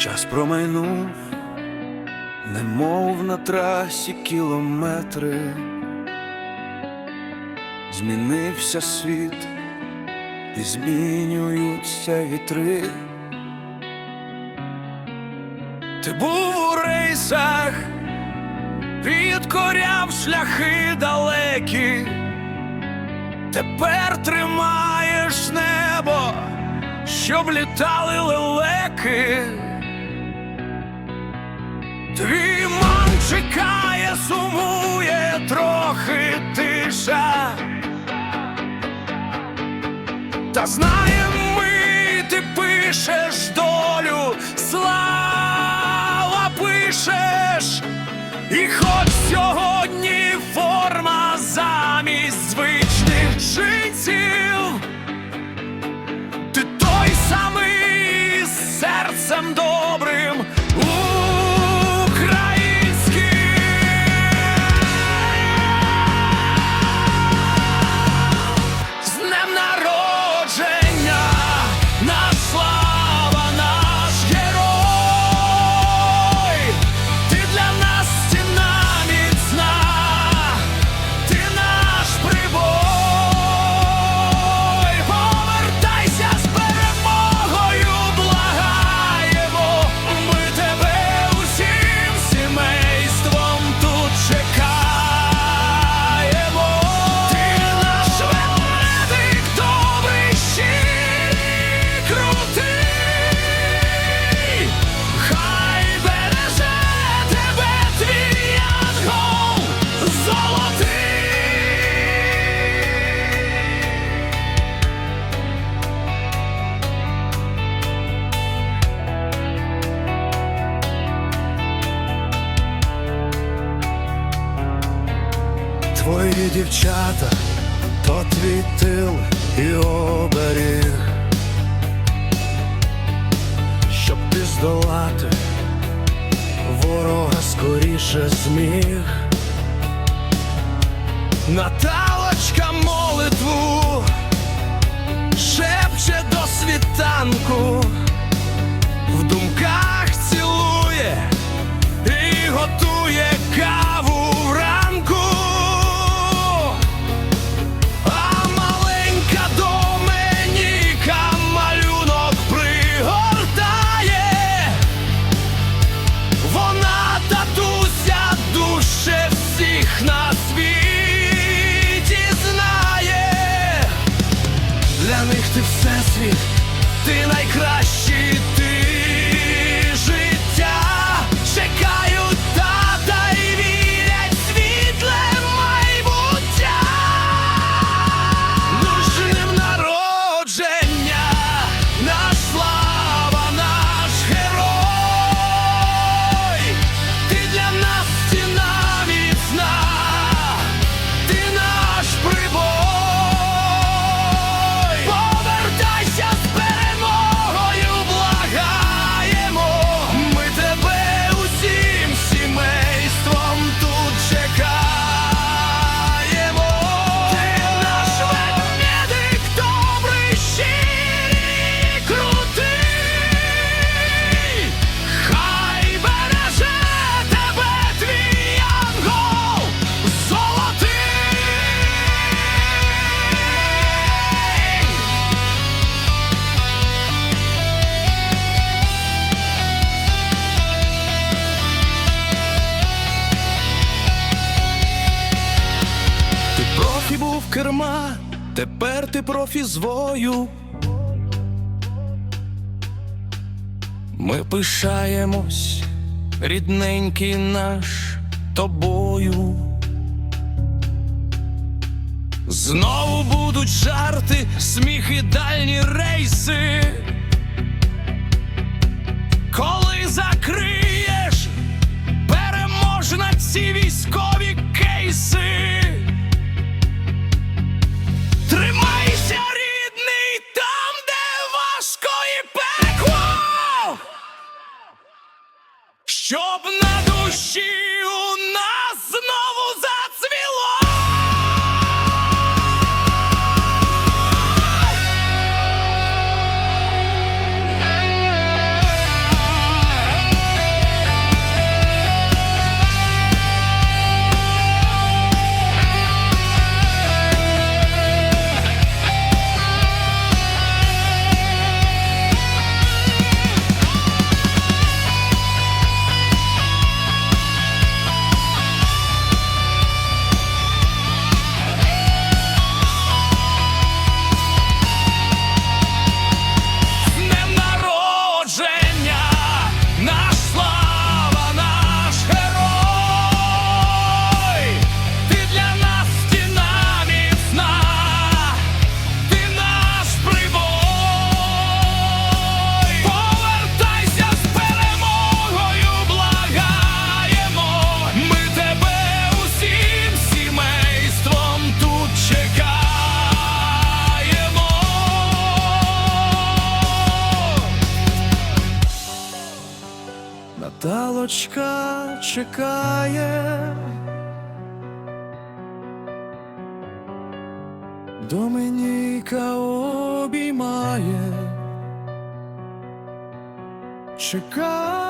Час промайнув, немов на трасі кілометри, змінився світ і змінюються вітри. Ти був у рейсах, підкоряв шляхи далекі, тепер тримаєш небо, щоб літали лелеки. Твій ман чекає, сумує трохи тиша. Та знаєм ми, ти пишеш долю, слава пишеш, і хоч сьогодні форма замість звичних джинсів, ти той самий з серцем Твої дівчата, то твій тил і оберіг, щоб ти здолати ворога скоріше зміг. Наталочка молитву шепче до світанку, Для них ти всесвіт, ти найкращий, тепер ти профі звою. Ми пишаємось, рідненький наш тобою. Знову будуть жарти, сміх і дальні рейси. Коли закриєш, переможна ці військові Наталочка чекає. Домініка обіймає, чекає.